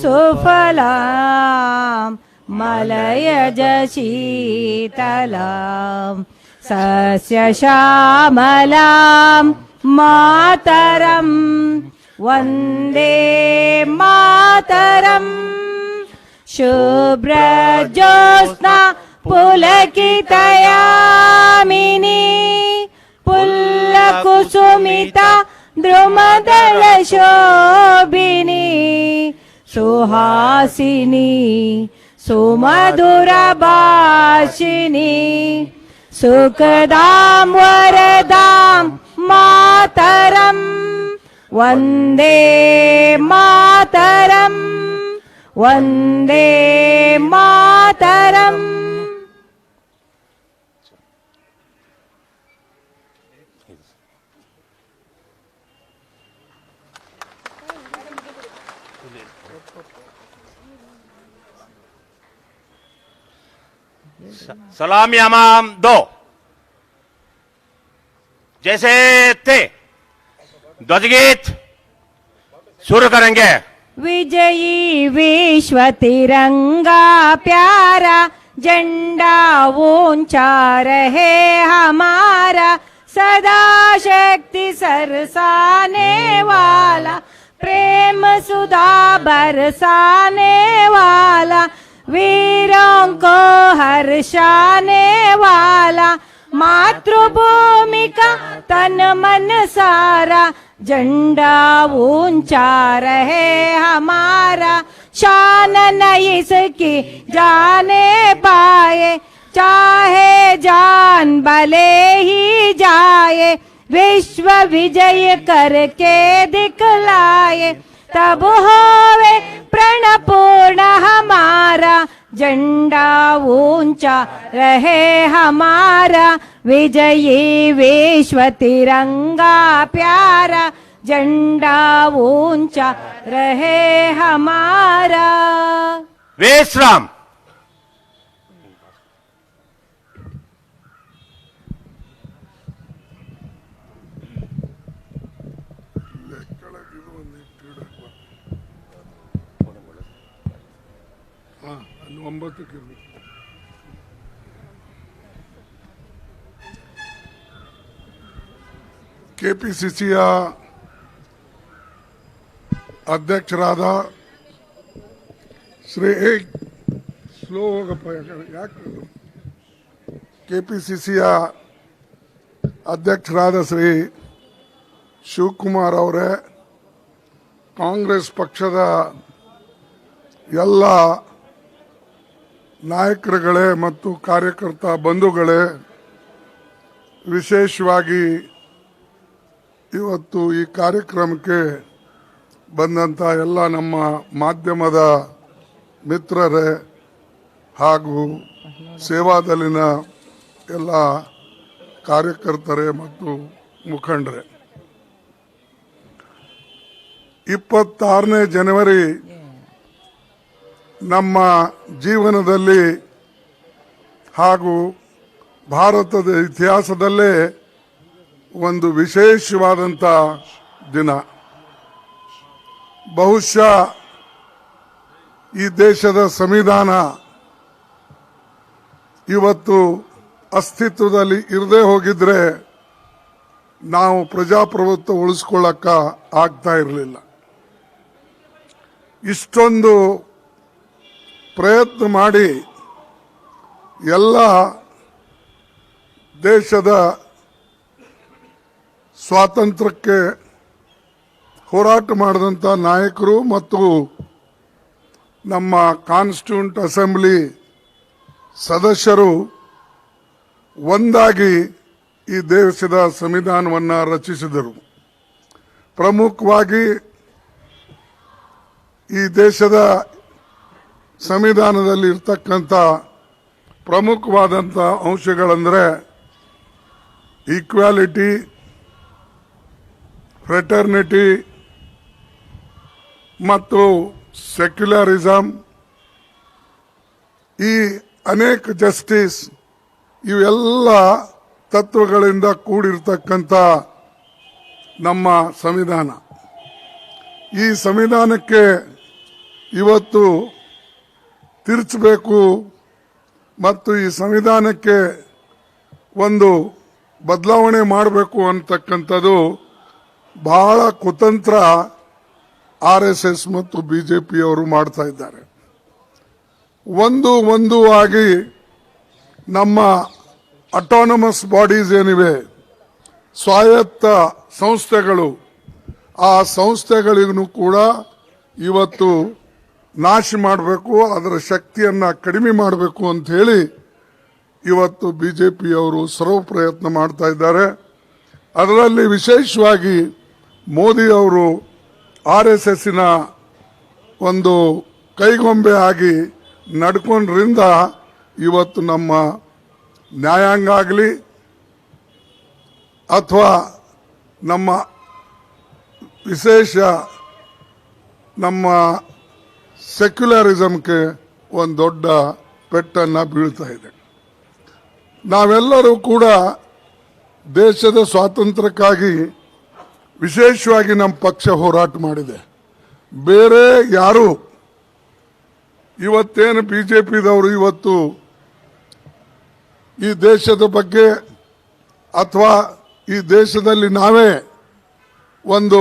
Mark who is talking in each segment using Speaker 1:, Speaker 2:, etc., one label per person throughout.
Speaker 1: सुफलां मलयज शीतलां सस्यश्यामलां मातरं वंदे मातरम्। शुभ्रज्योत्स्ना पुलकितयामिनी पुल्लकुसुमिता द्रुमदलशोभिनी। सुहासिनी सुमधुरभाषिणी सुखदां वरदां मातरम् वन्दे मातरम् वन्दे मातरम्
Speaker 2: सलामी अमाम दो। जैसे थे, ध्वजगीत शुरू करेंगे।
Speaker 1: विजयी विश्व तिरंगा प्यारा, झंडा ऊँचा रहे हमारा सदा शक्ति सरसाने वाला, प्रेम सुधा बरसाने वाला वीरों को हर्षाने वाला मातृभूमि का तन मन सारा, झंडा ऊँचा रहे हमारा। शान न इसकी जाने पाए, चाहे जान भले ही जाए, विश्व विजय करके दिखलाए। तब होवे प्रण पूर्ण हमारा झंडा ऊंचा रहे हमारा विजयी विश्व तिरंगा प्यारा झंडा ऊंचा रहे हमारा
Speaker 2: विश्राम
Speaker 3: ಇರ್ಬೇಕು ಕೆ ಪಿ ಸಿ ಸಿಯ ಅಧ್ಯಕ್ಷರಾದ ಶ್ರೀ ಸ್ಲೋ ಹೋಗಪ್ಪ ಯಾಕೆ ಕೆ ಪಿ ಸಿ ಸಿಯ ಅಧ್ಯಕ್ಷರಾದ ಶ್ರೀ ಶಿವಕುಮಾರ್ ಅವರೇ ಕಾಂಗ್ರೆಸ್ ಪಕ್ಷದ ಎಲ್ಲ ನಾಯಕರುಗಳೇ ಮತ್ತು ಕಾರ್ಯಕರ್ತ ಬಂಧುಗಳೇ, ವಿಶೇಷವಾಗಿ ಇವತ್ತು ಈ ಕಾರ್ಯಕ್ರಮಕ್ಕೆ ಬಂದಂಥ ಎಲ್ಲ ನಮ್ಮ ಮಾಧ್ಯಮದ ಮಿತ್ರರೇ ಹಾಗೂ ಸೇವಾದಲ್ಲಿನ ಎಲ್ಲ ಕಾರ್ಯಕರ್ತರೇ ಮತ್ತು ಮುಖಂಡರೇ. ಇಪ್ಪತ್ತಾರನೇ ಜನವರಿ ನಮ್ಮ ಜೀವನದಲ್ಲಿ ಹಾಗೂ ಭಾರತದ ಇತಿಹಾಸದಲ್ಲೇ ಒಂದು ವಿಶೇಷವಾದಂಥ ದಿನ. ಬಹುಶಃ ಈ ದೇಶದ ಸಂವಿಧಾನ ಇವತ್ತು ಅಸ್ತಿತ್ವದಲ್ಲಿ ಇರದೇ ಹೋಗಿದ್ರೆ ನಾವು ಪ್ರಜಾಪ್ರಭುತ್ವ ಉಳಿಸ್ಕೊಳ್ಳಕ್ಕ ಆಗ್ತಾ ಇರಲಿಲ್ಲ. ಇಷ್ಟೊಂದು ಪ್ರಯತ್ನ ಮಾಡಿ ಎಲ್ಲ ದೇಶದ ಸ್ವಾತಂತ್ರ್ಯಕ್ಕೆ ಹೋರಾಟ ಮಾಡಿದಂಥ ನಾಯಕರು ಮತ್ತು ನಮ್ಮ ಕಾನ್ಸ್ಟಿಟ್ಯೂಂಟ್ ಅಸೆಂಬ್ಲಿ ಸದಸ್ಯರು ಒಂದಾಗಿ ಈ ದೇಶದ ಸಂವಿಧಾನವನ್ನು ರಚಿಸಿದರು. ಪ್ರಮುಖವಾಗಿ ಈ ದೇಶದ ಸಂವಿಧಾನದಲ್ಲಿ ಇರ್ತಕ್ಕಂಥ ಪ್ರಮುಖವಾದಂಥ ಅಂಶಗಳಂದರೆ ಈಕ್ವಾಲಿಟಿ ಫ್ರೆಟರ್ನಿಟಿ ಮತ್ತು ಸೆಕ್ಯುಲರಿಸಮ್ ಈ ಅನೇಕ ಜಸ್ಟಿಸ್ ಇವೆಲ್ಲ ತತ್ವಗಳಿಂದ ಕೂಡಿರ್ತಕ್ಕಂಥ ನಮ್ಮ ಸಂವಿಧಾನ. ಈ ಸಂವಿಧಾನಕ್ಕೆ ಇವತ್ತು ತಿರುಚಬೇಕು ಮತ್ತು ಈ ಸಂವಿಧಾನಕ್ಕೆ ಒಂದು ಬದಲಾವಣೆ ಮಾಡಬೇಕು ಅಂತಕ್ಕಂಥದ್ದು ಬಹಳ ಕುತಂತ್ರ ಆರ್ ಎಸ್ ಎಸ್ ಮತ್ತು ಪಿಯವರು ಮಾಡ್ತಾ ಇದ್ದಾರೆ. ಒಂದು ಒಂದು ಆಗಿ ನಮ್ಮ ಅಟಾನಮಸ್ ಬಾಡೀಸ್ ಏನಿವೆ, ಸ್ವಾಯತ್ತ ಸಂಸ್ಥೆಗಳು, ಆ ಸಂಸ್ಥೆಗಳಿಗೂ ಕೂಡ ಇವತ್ತು ನಾಶ ಮಾಡಬೇಕು, ಅದರ ಶಕ್ತಿಯನ್ನ ಕಡಿಮೆ ಮಾಡಬೇಕು ಅಂತ ಹೇಳಿ ಇವತ್ತು ಬಿಜೆಪಿಯವರು ಸರ್ವ ಪ್ರಯತ್ನ ಮಾಡ್ತಾ ಇದ್ದಾರೆ. ಅದರಲ್ಲಿ ವಿಶೇಷವಾಗಿ ಮೋದಿ ಅವರು ಆರ್ ಎಸ್ ಎಸ್ಸಿನ ಒಂದು ಕೈಗೊಂಬೆ ಆಗಿ ನಡ್ಕೊಂಡ್ರಿಂದ ಇವತ್ತು ನಮ್ಮ ನ್ಯಾಯಾಂಗ ಆಗಲಿ ಅಥವಾ ನಮ್ಮ ವಿಶೇಷ ನಮ್ಮ ಸೆಕ್ಯುಲರಿಸಮ್ಗೆ ಒಂದು ದೊಡ್ಡ ಪೆಟ್ಟನ್ನು ಬೀಳ್ತಾ ಇದೆ. ನಾವೆಲ್ಲರೂ ಕೂಡ ದೇಶದ ಸ್ವಾತಂತ್ರ್ಯಕ್ಕಾಗಿ ವಿಶೇಷವಾಗಿ ನಮ್ಮ ಪಕ್ಷ ಹೋರಾಟ ಮಾಡಿದೆ. ಬೇರೆ ಯಾರು ಇವತ್ತೇನು ಬಿ ಜೆ ಪಿದವರು ಇವತ್ತು ಈ ದೇಶದ ಬಗ್ಗೆ ಅಥವಾ ಈ ದೇಶದಲ್ಲಿ ನಾವೇ ಒಂದು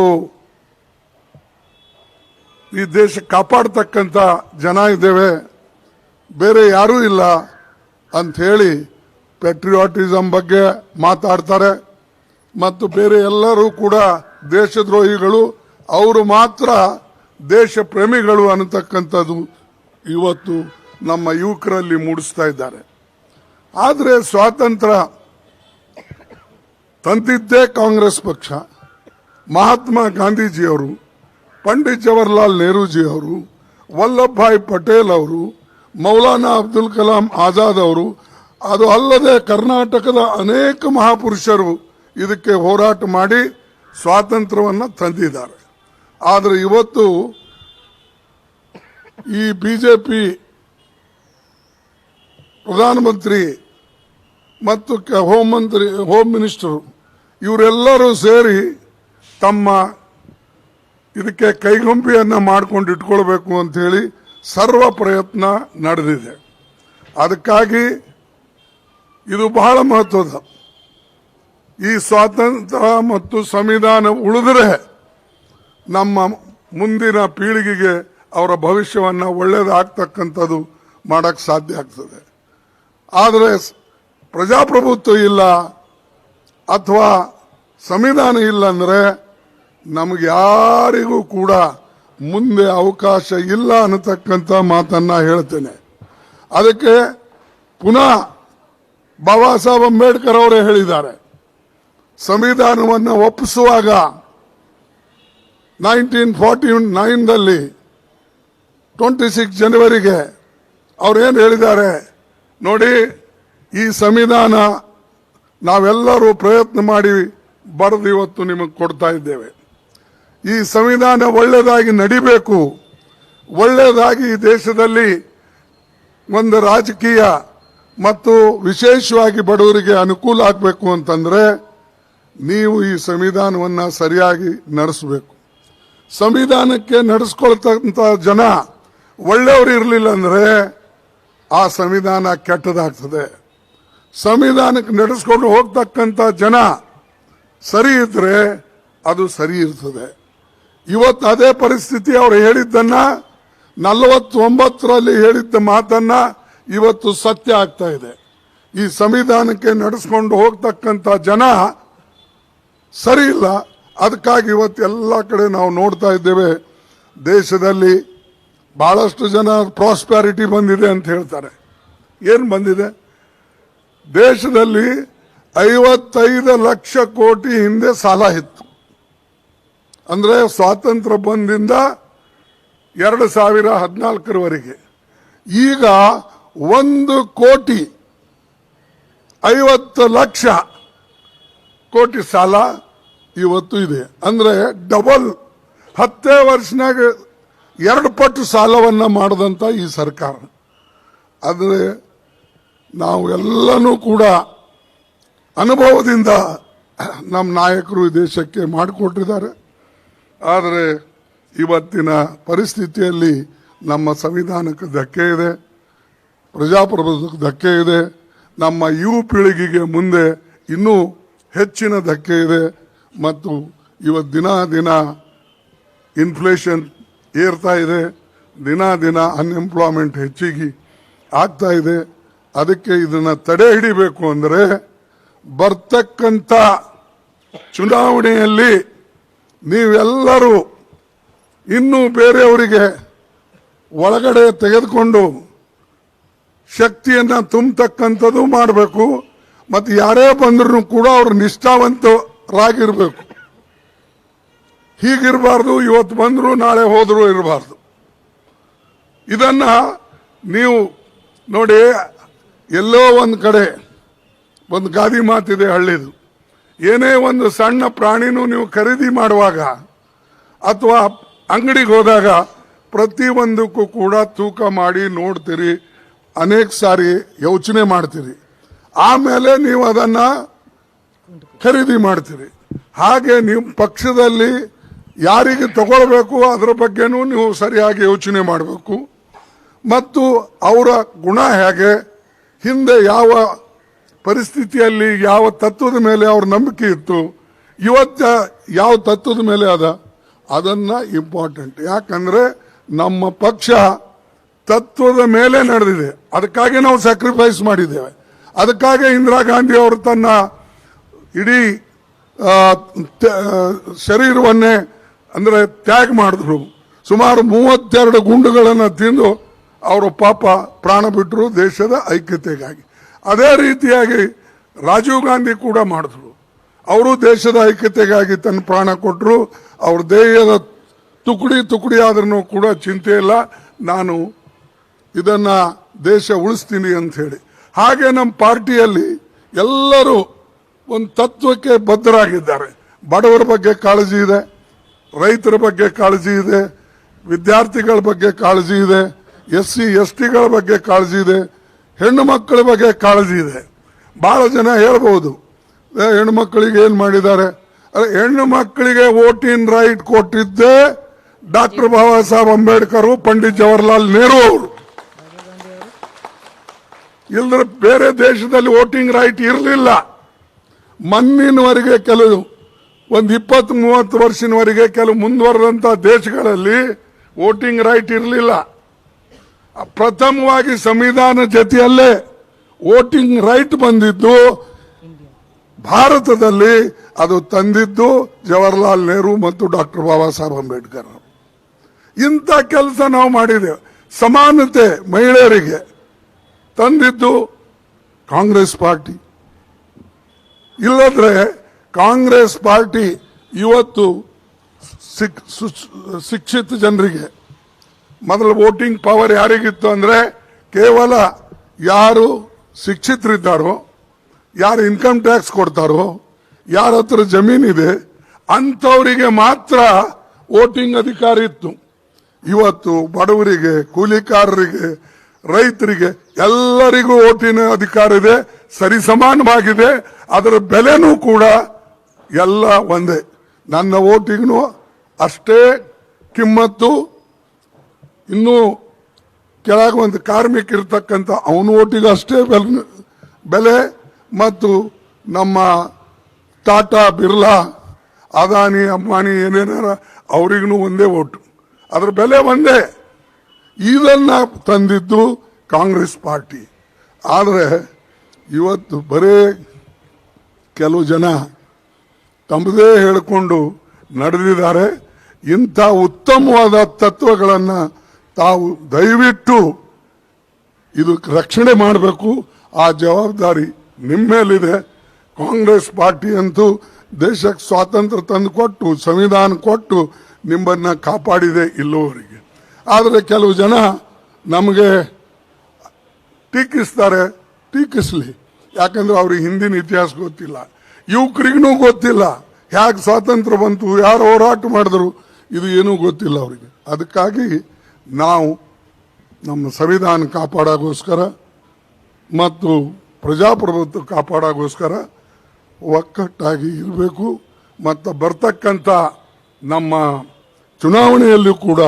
Speaker 3: ಈ ದೇಶ ಕಾಪಾಡತಕ್ಕಂತ ಜನ ಇದ್ದೇವೆ. ಬೇರೆ ಯಾರೂ ಇಲ್ಲ ಅಂತ ಹೇಳಿ ಪೆಟ್ರಿಯಾಟಿಸಮ್ ಬಗ್ಗೆ ಮಾತಾಡ್ತಾರೆ. ಮತ್ತು ಬೇರೆ ಎಲ್ಲರೂ ಕೂಡ ದೇಶದ್ರೋಹಿಗಳು, ಅವರು ಮಾತ್ರ ದೇಶ ಪ್ರೇಮಿಗಳು ಅನ್ನತಕ್ಕಂಥದ್ದು ಇವತ್ತು ನಮ್ಮ ಯುವಕರಲ್ಲಿ ಮೂಡಿಸ್ತಾ ಇದ್ದಾರೆ. ಆದರೆ ಸ್ವಾತಂತ್ರ್ಯ ತಂದಿದ್ದೇ ಕಾಂಗ್ರೆಸ್ ಪಕ್ಷ. ಮಹಾತ್ಮ ಗಾಂಧೀಜಿಯವರು ಪಂಡಿತ್ ಜವಹರ್ಲಾಲ್ ನೆಹರೂಜಿ ಅವರು, ವಲ್ಲಭಭಾಯ್ ಪಟೇಲ್ ಅವರು, ಮೌಲಾನಾ ಅಬ್ದುಲ್ ಕಲಾಂ ಆಜಾದ್ ಅವರು, ಅದು ಅಲ್ಲದೆ ಕರ್ನಾಟಕದ ಅನೇಕ ಮಹಾಪುರುಷರು ಇದಕ್ಕೆ ಹೋರಾಟ ಮಾಡಿ ಸ್ವಾತಂತ್ರ್ಯವನ್ನು ತಂದಿದ್ದಾರೆ. ಆದರೆ ಇವತ್ತು ಈ ಬಿಜೆಪಿ ಪ್ರಧಾನಮಂತ್ರಿ ಮತ್ತು ಹೋಮ್ ಮಂತ್ರಿ, ಹೋಮ್ ಮಿನಿಸ್ಟರು, ಇವರೆಲ್ಲರೂ ಸೇರಿ ತಮ್ಮ ಇದಕ್ಕೆ ಕೈಗೊಂಬಿಯನ್ನ ಮಾಡ್ಕೊಂಡು ಇಟ್ಕೊಳ್ಬೇಕು ಅಂತ ಹೇಳಿ ಸರ್ವ ಪ್ರಯತ್ನ ನಡೆದಿದೆ. ಅದಕ್ಕಾಗಿ ಇದು ಬಹಳ ಮಹತ್ವದ. ಈ ಸ್ವಾತಂತ್ರ್ಯ ಮತ್ತು ಸಂವಿಧಾನ ಉಳಿದ್ರೆ ನಮ್ಮ ಮುಂದಿನ ಪೀಳಿಗೆಗೆ ಅವರ ಭವಿಷ್ಯವನ್ನ ಒಳ್ಳೇದಾಗ್ತಕ್ಕಂಥದ್ದು ಮಾಡಕ್ ಸಾಧ್ಯ ಆಗ್ತದೆ. ಆದರೆ ಪ್ರಜಾಪ್ರಭುತ್ವ ಇಲ್ಲ ಅಥವಾ ಸಂವಿಧಾನ ಇಲ್ಲ ಅಂದ್ರೆ ನಮಗೆ ಯಾರಿಗೂ ಕೂಡ ಮುಂದೆ ಅವಕಾಶ ಇಲ್ಲ ಅನ್ನತಕ್ಕಂಥ ಮಾತನ್ನ ಹೇಳ್ತೇನೆ. ಅದಕ್ಕೆ ಪುನಃ ಬಾಬಾ ಸಾಹೇಬ್ ಅಂಬೇಡ್ಕರ್ ಅವರೇ ಹೇಳಿದ್ದಾರೆ. ಸಂವಿಧಾನವನ್ನು ಒಪ್ಪಿಸುವಾಗ ನೈನ್ಟೀನ್ ಫಾರ್ಟಿ ನೈನ್ದಲ್ಲಿ ಟ್ವೆಂಟಿ ಸಿಕ್ಸ್ ಜನವರಿಗೆ ಅವ್ರೇನು ಹೇಳಿದ್ದಾರೆ? ನೋಡಿ, ಈ ಸಂವಿಧಾನ ನಾವೆಲ್ಲರೂ ಪ್ರಯತ್ನ ಮಾಡಿ ಬರೆದು ಇವತ್ತು ನಿಮಗೆ ಕೊಡ್ತಾ ಇದ್ದೇವೆ. ಈ ಸಂವಿಧಾನ ಒಳ್ಳೆಯದಾಗಿ ನಡಿಬೇಕು. ಒಳ್ಳೆಯದಾಗಿ ಈ ದೇಶದಲ್ಲಿ ಒಂದು ರಾಜಕೀಯ ಮತ್ತು ವಿಶೇಷವಾಗಿ ಬಡವರಿಗೆ ಅನುಕೂಲ ಆಗಬೇಕು ಅಂತಂದರೆ ನೀವು ಈ ಸಂವಿಧಾನವನ್ನು ಸರಿಯಾಗಿ ನಡೆಸಬೇಕು. ಸಂವಿಧಾನಕ್ಕೆ ನಡೆಸ್ಕೊಳ್ತಕ್ಕಂಥ ಜನ ಒಳ್ಳೆಯವರು ಇರಲಿಲ್ಲ ಅಂದರೆ ಆ ಸಂವಿಧಾನ ಕೆಟ್ಟದಾಗ್ತದೆ. ಸಂವಿಧಾನಕ್ಕೆ ನಡೆಸ್ಕೊಂಡು ಹೋಗ್ತಕ್ಕಂಥ ಜನ ಸರಿ ಇದ್ದರೆ ಅದು ಸರಿ ಇರ್ತದೆ. ಇವತ್ತು ಅದೇ ಪರಿಸ್ಥಿತಿ ಅವರು ಹೇಳಿದ್ದನ್ನ ನಲವತ್ತೊಂಬತ್ತರಲ್ಲಿ ಹೇಳಿದ್ದ ಮಾತನ್ನ ಇವತ್ತು ಸತ್ಯ ಆಗ್ತಾ ಇದೆ. ಈ ಸಂವಿಧಾನಕ್ಕೆ ನಡೆಸ್ಕೊಂಡು ಹೋಗ್ತಕ್ಕಂಥ ಜನ ಸರಿ ಇಲ್ಲ. ಅದಕ್ಕಾಗಿ ಇವತ್ತು ಎಲ್ಲ ಕಡೆ ನಾವು ನೋಡ್ತಾ ಇದ್ದೇವೆ. ದೇಶದಲ್ಲಿ ಬಹಳಷ್ಟು ಜನ ಪ್ರಾಸ್ಪ್ಯಾರಿಟಿ ಬಂದಿದೆ ಅಂತ ಹೇಳ್ತಾರೆ. ಏನು ಬಂದಿದೆ? ದೇಶದಲ್ಲಿ ಐವತ್ತೈದು ಲಕ್ಷ ಕೋಟಿ ಹಿಂದೆ ಸಾಲ ಇತ್ತು. ಅಂದ್ರೆ ಸ್ವಾತಂತ್ರ್ಯ ಬಂದಿಂದ ಎರಡು ಸಾವಿರ ಹದಿನಾಲ್ಕರವರೆಗೆ. ಈಗ ಒಂದು ಕೋಟಿ ಐವತ್ತು ಲಕ್ಷ ಕೋಟಿ ಸಾಲ ಇವತ್ತು ಇದೆ. ಅಂದ್ರೆ ಡಬಲ್ ಹತ್ತೇ ವರ್ಷನಾಗ ಎರಡು ಪಟ್ಟು ಸಾಲವನ್ನ ಮಾಡಿದಂಥ ಈ ಸರ್ಕಾರ. ಆದರೆ ನಾವು ಎಲ್ಲನೂ ಕೂಡ ಅನುಭವದಿಂದ ನಮ್ಮ ನಾಯಕರು ದೇಶಕ್ಕೆ ಮಾಡಿಕೊಟ್ಟಿದ್ದಾರೆ. ಆದರೆ ಇವತ್ತಿನ ಪರಿಸ್ಥಿತಿಯಲ್ಲಿ ನಮ್ಮ ಸಂವಿಧಾನಕ್ಕೆ ಧಕ್ಕೆ ಇದೆ, ಪ್ರಜಾಪ್ರಭುತ್ವಕ್ಕೆ ಧಕ್ಕೆ ಇದೆ, ನಮ್ಮ ಯುವ ಪೀಳಿಗೆಗೆ ಮುಂದೆ ಇನ್ನೂ ಹೆಚ್ಚಿನ ಧಕ್ಕೆ ಇದೆ ಮತ್ತು ಇವತ್ತು ದಿನ ದಿನ ಇನ್ಫ್ಲೇಷನ್ ಏರ್ತಾ ಇದೆ, ದಿನ ದಿನ ಅನ್ಎಂಪ್ಲಾಯ್ಮೆಂಟ್ ಹೆಚ್ಚಿಗೆ ಆಗ್ತಾ ಇದೆ. ಅದಕ್ಕೆ ಇದನ್ನು ತಡೆ ಹಿಡಿಬೇಕು ಅಂದರೆ ಬರ್ತಕ್ಕಂಥ ಚುನಾವಣೆಯಲ್ಲಿ ನೀವೆಲ್ಲರೂ ಇನ್ನೂ ಬೇರೆಯವರಿಗೆ ಒಳಗಡೆ ತೆಗೆದುಕೊಂಡು ಶಕ್ತಿಯನ್ನು ತುಂಬತಕ್ಕಂಥದ್ದು ಮಾಡಬೇಕು. ಮತ್ತು ಯಾರೇ ಬಂದರೂ ಕೂಡ ಅವರು ನಿಷ್ಠಾವಂತರಾಗಿರಬೇಕು. ಹೀಗಿರಬಾರ್ದು, ಇವತ್ತು ಬಂದರೂ ನಾಳೆ ಹೋದರೂ ಇರಬಾರ್ದು. ಇದನ್ನು ನೀವು ನೋಡಿ, ಎಲ್ಲೋ ಒಂದು ಕಡೆ ಒಂದು ಗಾದಿ ಮಾತಿದೆ ಹಳ್ಳಿದು. ಏನೇ ಒಂದು ಸಣ್ಣ ಪ್ರಾಣಿನೂ ನೀವು ಖರೀದಿ ಮಾಡುವಾಗ ಅಥವಾ ಅಂಗಡಿಗೆ ಹೋದಾಗ ಪ್ರತಿಯೊಂದಕ್ಕೂ ಕೂಡ ತೂಕ ಮಾಡಿ ನೋಡ್ತೀರಿ, ಅನೇಕ ಸಾರಿ ಯೋಚನೆ ಮಾಡ್ತೀರಿ. ಆಮೇಲೆ ನೀವು ಅದನ್ನು ಖರೀದಿ ಮಾಡ್ತೀರಿ. ಹಾಗೆ ನಿಮ್ಮ ಪಕ್ಷದಲ್ಲಿ ಯಾರಿಗೆ ತಗೊಳ್ಬೇಕು ಅದರ ಬಗ್ಗೆನೂ ನೀವು ಸರಿಯಾಗಿ ಯೋಚನೆ ಮಾಡಬೇಕು. ಮತ್ತು ಅವರ ಗುಣ ಹೇಗೆ, ಹಿಂದೆ ಯಾವ ಪರಿಸ್ಥಿತಿಯಲ್ಲಿ ಯಾವ ತತ್ವದ ಮೇಲೆ ಅವ್ರ ನಂಬಿಕೆ ಇತ್ತು, ಇವತ್ತ ಯಾವ ತತ್ವದ ಮೇಲೆ ಅದ? ಅದನ್ನ ಇಂಪಾರ್ಟೆಂಟ್ ಯಾಕಂದ್ರೆ ನಮ್ಮ ಪಕ್ಷ ತತ್ವದ ಮೇಲೆ ನಡೆದಿದೆ. ಅದಕ್ಕಾಗಿ ನಾವು ಸ್ಯಾಕ್ರಿಫೈಸ್ ಮಾಡಿದ್ದೇವೆ. ಅದಕ್ಕಾಗಿ ಇಂದಿರಾ ಗಾಂಧಿ ಅವರು ತನ್ನ ಇಡೀ ಶರೀರವನ್ನೇ ಅಂದ್ರೆ ತ್ಯಾಗ ಮಾಡಿದ್ರು. ಸುಮಾರು ಮೂವತ್ತೆರಡು ಗುಂಡುಗಳನ್ನು ತಿಂದು, ಅವರು ಪಾಪ ಪ್ರಾಣ ಬಿಟ್ಟರು ದೇಶದ ಐಕ್ಯತೆಗಾಗಿ. ಅದೇ ರೀತಿಯಾಗಿ ರಾಜೀವ್ ಗಾಂಧಿ ಕೂಡ ಮಾಡಿದ್ರು. ಅವರು ದೇಶದ ಐಕ್ಯತೆಗಾಗಿ ತನ್ನ ಪ್ರಾಣ ಕೊಟ್ಟರು ಅವ್ರ ದೇಹದ ತುಕಡಿ ತುಕಡಿ ಆದ್ರೂ ಕೂಡ ಚಿಂತೆ ಇಲ್ಲ. ನಾನು ಇದನ್ನ ದೇಶ ಉಳಿಸ್ತೀನಿ ಅಂತ ಹೇಳಿ. ಹಾಗೆ ನಮ್ಮ ಪಾರ್ಟಿಯಲ್ಲಿ ಎಲ್ಲರೂ ಒಂದು ತತ್ವಕ್ಕೆ ಬದ್ಧರಾಗಿದ್ದಾರೆ. ಬಡವರ ಬಗ್ಗೆ ಕಾಳಜಿ ಇದೆ, ರೈತರ ಬಗ್ಗೆ ಕಾಳಜಿ ಇದೆ, ವಿದ್ಯಾರ್ಥಿಗಳ ಬಗ್ಗೆ ಕಾಳಜಿ ಇದೆ ಎಸ್ ಸಿ ಎಸ್ ಟಿಗಳ ಬಗ್ಗೆ ಕಾಳಜಿ ಇದೆ. ಹೆಣ್ಣು ಮಕ್ಕಳ ಬಗ್ಗೆ ಕಾಳಜಿ ಇದೆ. ಬಹಳ ಜನ ಹೇಳ್ಬಹುದು ಏ, ಹೆಣ್ಣು ಮಕ್ಕಳಿಗೆ ಏನು ಮಾಡಿದ್ದಾರೆ? ಅದೇ ಹೆಣ್ಣು ಮಕ್ಕಳಿಗೆ ವೋಟಿನ್ ರೈಟ್ ಕೊಟ್ಟಿದ್ದೇ ಡಾಕ್ಟರ್ ಬಾಬಾ ಸಾಹೇಬ್ ಅಂಬೇಡ್ಕರ್ ಪಂಡಿತ್ ಜವಹರ್ಲಾಲ್ ನೆಹರು ಅವರು. ಇಲ್ಲದ್ರೆ ಬೇರೆ ದೇಶದಲ್ಲಿ ವೋಟಿಂಗ್ ರೈಟ್ ಇರಲಿಲ್ಲ. ಮಣ್ಣಿನವರೆಗೆ ಕೆಲವು ಒಂದು ಇಪ್ಪತ್ತು ಮೂವತ್ತು ವರ್ಷದವರೆಗೆ ಕೆಲವು ಮುಂದುವರೆದಂಥ ದೇಶಗಳಲ್ಲಿ ವೋಟಿಂಗ್ ರೈಟ್ ಇರಲಿಲ್ಲ. ಪ್ರಥಮವಾಗಿ ಸಂವಿಧಾನ ಜೊತೆಯಲ್ಲೇ ವೋಟಿಂಗ್ ರೈಟ್ ಬಂದಿದ್ದು, ಭಾರತದಲ್ಲಿ ಅದು ತಂದಿದ್ದು ಜವಾಹರ್ಲಾಲ್ ನೆಹರು ಮತ್ತು ಡಾಕ್ಟರ್ ಬಾಬಾ ಸಾಹೇಬ್ ಅಂಬೇಡ್ಕರ್. ಇಂಥ ಕೆಲಸ ನಾವು ಮಾಡಿದ್ದೇವೆ ಸಮಾನತೆ ಮಹಿಳೆಯರಿಗೆ ತಂದಿದ್ದು ಕಾಂಗ್ರೆಸ್ ಪಾರ್ಟಿ. ಇಲ್ಲದ್ರೆ ಕಾಂಗ್ರೆಸ್ ಪಾರ್ಟಿ ಇವತ್ತು ಶಿಕ್ಷಿತ ಜನರಿಗೆ ಮೊದಲು ವೋಟಿಂಗ್ ಪವರ್ ಯಾರಿಗಿತ್ತು ಅಂದ್ರೆ ಕೇವಲ ಯಾರು ಶಿಕ್ಷಿತರಿದ್ದಾರೋ, ಯಾರು ಇನ್ಕಮ್ ಟ್ಯಾಕ್ಸ್ ಕೊಡ್ತಾರೋ, ಯಾರ ಹತ್ರ ಜಮೀನಿದೆ ಅಂಥವರಿಗೆ ಮಾತ್ರ ವೋಟಿಂಗ್ ಅಧಿಕಾರ ಇತ್ತು. ಇವತ್ತು ಬಡವರಿಗೆ, ಕೂಲಿಕಾರರಿಗೆ, ರೈತರಿಗೆ ಎಲ್ಲರಿಗೂ ಓಟಿನ ಅಧಿಕಾರ ಇದೆ, ಸರಿಸಮಾನವಾಗಿದೆ, ಅದರ ಬೆಲೆನೂ ಕೂಡ ಎಲ್ಲ ಒಂದೇ. ನನ್ನ ಓಟಿಗೂ ಅಷ್ಟೇ ಕಿಮ್ಮತ್ತು ಇನ್ನೂ ಕೆಳಗೆ ಒಂದು ಕಾರ್ಮಿಕ ಇರ್ತಕ್ಕಂಥ ಅವನ ಓಟಿಗೆ ಅಷ್ಟೇ ಬೆಲೆ ಬೆಲೆ ಮತ್ತು ನಮ್ಮ ಟಾಟಾ ಬಿರ್ಲಾ, ಅದಾನಿ, ಅಂಬಾನಿ, ಏನೇನಾರ ಅವ್ರಿಗೂ ಒಂದೇ ಓಟು. ಅದರ ಬೆಲೆ ಒಂದೇ. ಇದನ್ನ ತಂದಿದ್ದು ಕಾಂಗ್ರೆಸ್ ಪಾರ್ಟಿ. ಆದರೆ ಇವತ್ತು ಬರೇ ಕೆಲವು ಜನ ತಮ್ಮದೇ ಹೇಳಿಕೊಂಡು ನಡೆದಿದ್ದಾರೆ. ಇಂಥ ಉತ್ತಮವಾದ ತತ್ವಗಳನ್ನು ತಾವು ದಯವಿಟ್ಟು ಇದು ರಕ್ಷಣೆ ಮಾಡಬೇಕು. ಆ ಜವಾಬ್ದಾರಿ ನಿಮ್ಮ ಮೇಲಿದೆ. ಕಾಂಗ್ರೆಸ್ ಪಾರ್ಟಿ ಅಂತೂ ದೇಶಕ್ಕೆ ಸ್ವಾತಂತ್ರ್ಯ ತಂದು ಕೊಟ್ಟು, ಸಂವಿಧಾನ ಕೊಟ್ಟು ನಿಮ್ಮನ್ನ ಕಾಪಾಡಿದೆ ಇಲ್ಲೋವರಿಗೆ ಆದರೆ ಕೆಲವು ಜನ ನಮಗೆ ಟೀಕಿಸ್ತಾರೆ. ಟೀಕಿಸ್ಲಿ. ಯಾಕಂದ್ರೆ ಅವ್ರಿಗೆ ಹಿಂದಿನ ಇತಿಹಾಸ ಗೊತ್ತಿಲ್ಲ. ಯುವಕರಿಗೂ ಗೊತ್ತಿಲ್ಲ. ಹೇಗೆ ಸ್ವಾತಂತ್ರ್ಯ ಬಂತು, ಯಾರು ಹೋರಾಟ ಮಾಡಿದ್ರು, ಇದು ಏನೂ ಗೊತ್ತಿಲ್ಲ ಅವರಿಗೆ. ಅದಕ್ಕಾಗಿ ನಾವು ನಮ್ಮ ಸಂವಿಧಾನ ಕಾಪಾಡೋಕ್ಕೋಸ್ಕರ ಮತ್ತು ಪ್ರಜಾಪ್ರಭುತ್ವ ಕಾಪಾಡೋಕ್ಕೋಸ್ಕರ ಒಕ್ಕಟ್ಟಾಗಿ ಇರಬೇಕು ಮತ್ತು ಬರ್ತಕ್ಕಂಥ ನಮ್ಮ ಚುನಾವಣೆಯಲ್ಲೂ ಕೂಡ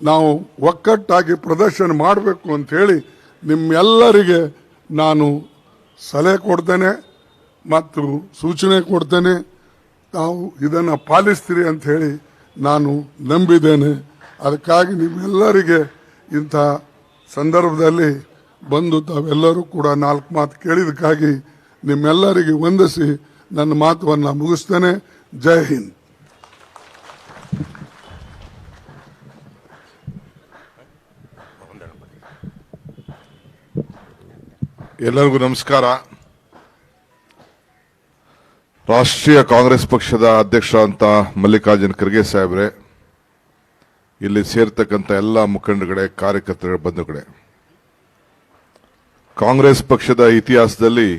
Speaker 3: ನಾವು ಒಕ್ಕಟ್ಟಾಗಿ ಪ್ರದರ್ಶನ ಮಾಡಬೇಕು ಅಂತ ಹೇಳಿ ನಿಮ್ಮೆಲ್ಲರಿಗೆ ನಾನು ಸಲಹೆ ಕೊಡ್ತೇನೆ ಮತ್ತು ಸೂಚನೆ ಕೊಡ್ತೇನೆ. ತಾವು ಇದನ್ನು ಪಾಲಿಸ್ತೀರಿ ಅಂತ ಹೇಳಿ ನಾನು ನಂಬಿದ್ದೇನೆ. ಅದಕ್ಕಾಗಿ ನಿಮ್ಮೆಲ್ಲರಿಗೆ ಇಂಥ ಸಂದರ್ಭದಲ್ಲಿ ಬಂದು ತಾವೆಲ್ಲರೂ ಕೂಡ ನಾಲ್ಕು ಮಾತು ಕೇಳಿದಕ್ಕಾಗಿ ನಿಮ್ಮೆಲ್ಲರಿಗೆ ವಂದಿಸಿ ನನ್ನ ಮಾತುವನ್ನು ಮುಗಿಸ್ತೇನೆ. ಜೈ ಹಿಂದ್.
Speaker 4: ಎಲ್ಲರಿಗೂ ನಮಸ್ಕಾರ. ರಾಷ್ಟ್ರೀಯ ಕಾಂಗ್ರೆಸ್ ಪಕ್ಷದ ಅಧ್ಯಕ್ಷ ಅಂತ ಮಲ್ಲಿಕಾರ್ಜುನ್ ಖರ್ಗೆ ಸಾಹೇಬ್ರೆ ಇಲ್ಲಿ ಸೇರ್ತಕ್ಕಂಥ ಎಲ್ಲ ಮುಖಂಡಗಳೇ ಕಾರ್ಯಕರ್ತರ ಬಂಧುಗಳೇ. ಕಾಂಗ್ರೆಸ್ ಪಕ್ಷದ ಇತಿಹಾಸದಲ್ಲಿ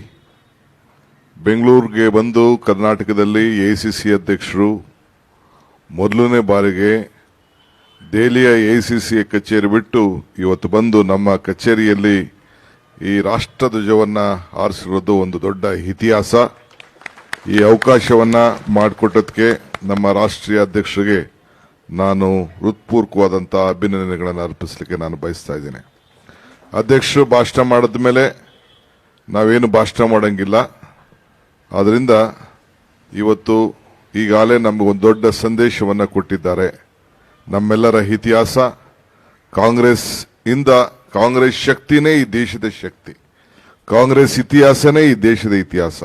Speaker 4: ಬೆಂಗಳೂರಿಗೆ ಬಂದು ಕರ್ನಾಟಕದಲ್ಲಿ ಎ ಸಿ ಸಿ ಅಧ್ಯಕ್ಷರು ಮೊದಲನೇ ಬಾರಿಗೆ ದೆಹಲಿಯ ಎ ಸಿ ಸಿ ಕಚೇರಿ ಬಿಟ್ಟು ಇವತ್ತು ಬಂದು ನಮ್ಮ ಕಚೇರಿಯಲ್ಲಿ ಈ ರಾಷ್ಟ್ರಧ್ವಜವನ್ನ ಆರಿಸಿರೋದು ಒಂದು ದೊಡ್ಡ ಇತಿಹಾಸ. ಈ ಅವಕಾಶವನ್ನು ಮಾಡಿಕೊಟ್ಟದಕ್ಕೆ ನಮ್ಮ ರಾಷ್ಟ್ರೀಯ ಅಧ್ಯಕ್ಷರಿಗೆ ನಾನು ಹೃತ್ಪೂರ್ವಕವಾದಂತಹ ಅಭಿನಂದನೆಗಳನ್ನು ಅರ್ಪಿಸಲಿಕ್ಕೆ ನಾನು ಬಯಸ್ತಾ ಇದ್ದೇನೆ. ಅಧ್ಯಕ್ಷರು ಭಾಷಣ ಮಾಡಿದ ಮೇಲೆ ನಾವೇನು ಭಾಷಣ ಮಾಡಂಗಿಲ್ಲ. ಆದ್ದರಿಂದ ಇವತ್ತು ಈಗಾಗಲೇ ನಮಗೊಂದು ದೊಡ್ಡ ಸಂದೇಶವನ್ನು ಕೊಟ್ಟಿದ್ದಾರೆ. ನಮ್ಮೆಲ್ಲರ ಇತಿಹಾಸ, ಕಾಂಗ್ರೆಸ್ ಇಂದ ಕಾಂಗ್ರೆಸ್ ಶಕ್ತಿನೇ ಈ ದೇಶದ ಶಕ್ತಿ. ಕಾಂಗ್ರೆಸ್ ಇತಿಹಾಸನೇ ಈ ದೇಶದ ಇತಿಹಾಸ.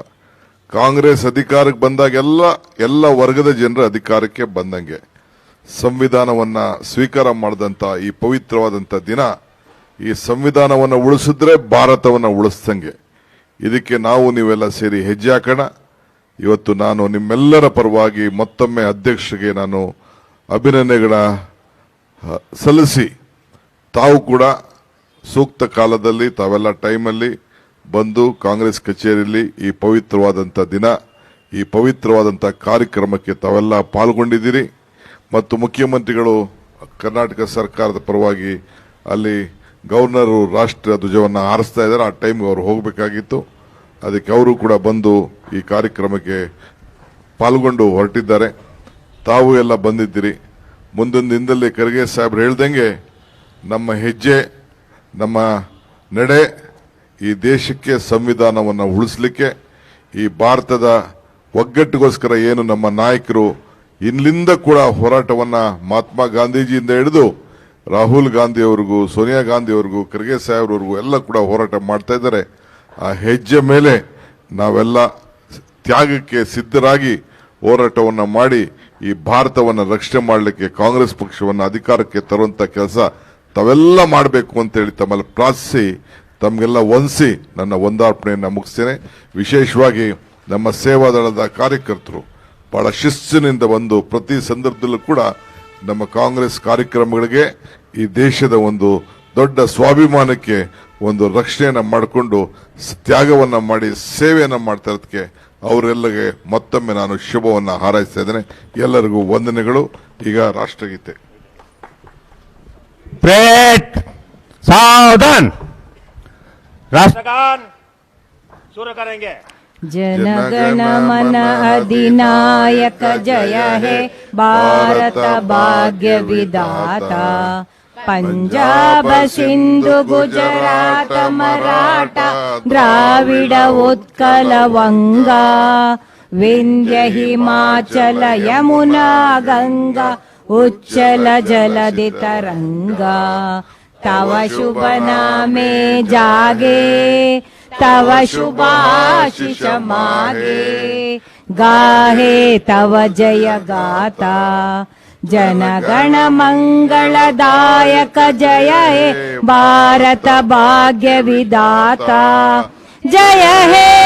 Speaker 4: ಕಾಂಗ್ರೆಸ್ ಅಧಿಕಾರಕ್ಕೆ ಬಂದಾಗ ಎಲ್ಲ ಎಲ್ಲ ವರ್ಗದ ಜನರ ಅಧಿಕಾರಕ್ಕೆ ಬಂದಂಗೆ. ಸಂವಿಧಾನವನ್ನ ಸ್ವೀಕಾರ ಮಾಡಿದಂತ ಈ ಪವಿತ್ರವಾದಂತ ದಿನ, ಈ ಸಂವಿಧಾನವನ್ನು ಉಳಿಸಿದ್ರೆ ಭಾರತವನ್ನು ಉಳಿಸ್ದಂಗೆ. ಇದಕ್ಕೆ ನಾವು ನೀವೆಲ್ಲ ಸೇರಿ ಹೆಜ್ಜೆ ಹಾಕೋಣ. ಇವತ್ತು ನಾನು ನಿಮ್ಮೆಲ್ಲರ ಪರವಾಗಿ ಮತ್ತೊಮ್ಮೆ ಅಧ್ಯಕ್ಷರಿಗೆ ನಾನು ಅಭಿನಂದನೆಗಳ ಸಲ್ಲಿಸಿ. ತಾವು ಕೂಡ ಸೂಕ್ತ ಕಾಲದಲ್ಲಿ, ತಾವೆಲ್ಲ ಟೈಮಲ್ಲಿ ಬಂದು ಕಾಂಗ್ರೆಸ್ ಕಚೇರಿಯಲ್ಲಿ ಈ ಪವಿತ್ರವಾದಂಥ ದಿನ, ಈ ಪವಿತ್ರವಾದಂಥ ಕಾರ್ಯಕ್ರಮಕ್ಕೆ ತಾವೆಲ್ಲ ಪಾಲ್ಗೊಂಡಿದ್ದೀರಿ. ಮತ್ತು ಮುಖ್ಯಮಂತ್ರಿಗಳು ಕರ್ನಾಟಕ ಸರ್ಕಾರದ ಪರವಾಗಿ ಅಲ್ಲಿ ಗವರ್ನರು ರಾಷ್ಟ್ರ ಧ್ವಜವನ್ನು ಹಾರಿಸ್ತಾ ಇದ್ದಾರೆ. ಆ ಟೈಮ್ಗೆ ಅವರು ಹೋಗಬೇಕಾಗಿತ್ತು. ಅದಕ್ಕೆ ಅವರು ಕೂಡ ಬಂದು ಈ ಕಾರ್ಯಕ್ರಮಕ್ಕೆ ಪಾಲ್ಗೊಂಡು ಹೊರಟಿದ್ದಾರೆ. ತಾವು ಎಲ್ಲ ಬಂದಿದ್ದೀರಿ. ಮುಂದೊಂದು ದಿನದಲ್ಲಿ ಖರ್ಗೆ ಸಾಹೇಬ್ರು ಹೇಳ್ದಂಗೆ ನಮ್ಮ ಹೆಜ್ಜೆ, ನಮ್ಮ ನಡೆ ಈ ದೇಶಕ್ಕೆ ಸಂವಿಧಾನವನ್ನು ಉಳಿಸ್ಲಿಕ್ಕೆ ಈ ಭಾರತದ ಒಗ್ಗಟ್ಟಿಗೋಸ್ಕರ ಏನು ನಮ್ಮ ನಾಯಕರು ಇಲ್ಲಿಂದ ಕೂಡ ಹೋರಾಟವನ್ನ ಮಹಾತ್ಮ ಗಾಂಧೀಜಿಯಿಂದ ಹಿಡಿದು ರಾಹುಲ್ ಗಾಂಧಿ ಅವರಿಗೂ ಸೋನಿಯಾ ಗಾಂಧಿ ಅವರಿಗೂ ಖರ್ಗೆ ಸಾಹೇಬ್ರವರೆಗೂ ಎಲ್ಲ ಕೂಡ ಹೋರಾಟ ಮಾಡ್ತಾ ಇದ್ದಾರೆ. ಆ ಹೆಜ್ಜೆ ಮೇಲೆ ನಾವೆಲ್ಲ ತ್ಯಾಗಕ್ಕೆ ಸಿದ್ಧರಾಗಿ ಹೋರಾಟವನ್ನ ಮಾಡಿ, ಈ ಭಾರತವನ್ನ ರಕ್ಷಣೆ ಮಾಡಲಿಕ್ಕೆ ಕಾಂಗ್ರೆಸ್ ಪಕ್ಷವನ್ನ ಅಧಿಕಾರಕ್ಕೆ ತರುವಂತ ಕೆಲಸ ತಾವೆಲ್ಲ ಮಾಡಬೇಕು ಅಂತ ಹೇಳಿ ತಮ್ಮಲ್ಲಿ ಪ್ರಾರ್ಥಿಸಿ, ತಮಗೆಲ್ಲ ವಂದಿಸಿ ನನ್ನ ಒಂದಾರ್ಪಣೆಯನ್ನ ಮುಗಿಸ್ತೇನೆ. ವಿಶೇಷವಾಗಿ ನಮ್ಮ ಸೇವಾದಳದ ಕಾರ್ಯಕರ್ತರು ಬಹಳ ಶಿಸ್ತಿನಿಂದ ಬಂದು ಪ್ರತಿ ಸಂದರ್ಭದಲ್ಲೂ ಕೂಡ ನಮ್ಮ ಕಾಂಗ್ರೆಸ್ ಕಾರ್ಯಕ್ರಮಗಳಿಗೆ ಈ ದೇಶದ ಒಂದು ದೊಡ್ಡ ಸ್ವಾಭಿಮಾನಕ್ಕೆ ಒಂದು ರಕ್ಷಣೆಯನ್ನ ಮಾಡಿಕೊಂಡು ಸ್- ತ್ಯಾಗವನ್ನ ಮಾಡಿ ಸೇವೆಯನ್ನ ಮಾಡ್ತಾ ಇರೋದಕ್ಕೆ ಅವರೆಲ್ಲಗೆ ಮತ್ತೊಮ್ಮೆ ನಾನು ಶುಭವನ್ನ ಹಾರೈಸ್ತಾ ಇದ್ದೇನೆ ಎಲ್ಲರಿಗೂ ವಂದನೆಗಳು ಈಗ ರಾಷ್ಟ್ರಗೀತೆ
Speaker 2: प्लेट सावधान राष्ट्रगान शुरू करेंगे
Speaker 1: जनगणमन अधिनायक जय हे भारत भाग्य विदाता पञ्जाब सिन्धु गुजरात मराठ द्राविड उत्कल वङ्गा विन्द्य हिमाचल यमुना गङ्गा उच्चल जलदि तरङ्गा तव शुभ न जागे। तव शुभाशिष मागे गाहे तव जय गाता। जनगण मंगलदायक जय हे। भारत भाग्य विदाता जय हे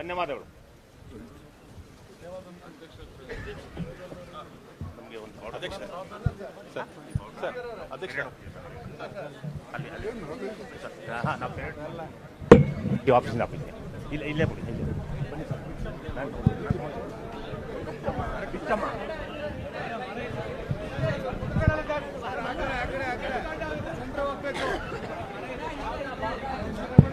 Speaker 2: ಧನ್ಯವಾದಗಳು. ಈ ಆಫೀಸಿಂದ ಆಫೀಸ್ಗೆ ಇಲ್ಲ ಇಲ್ಲೇ ಬಿಡಿ ಇಲ್ಲೇ. ಬನ್ನಿ ಸರ್ ನಾನು- ಸರ್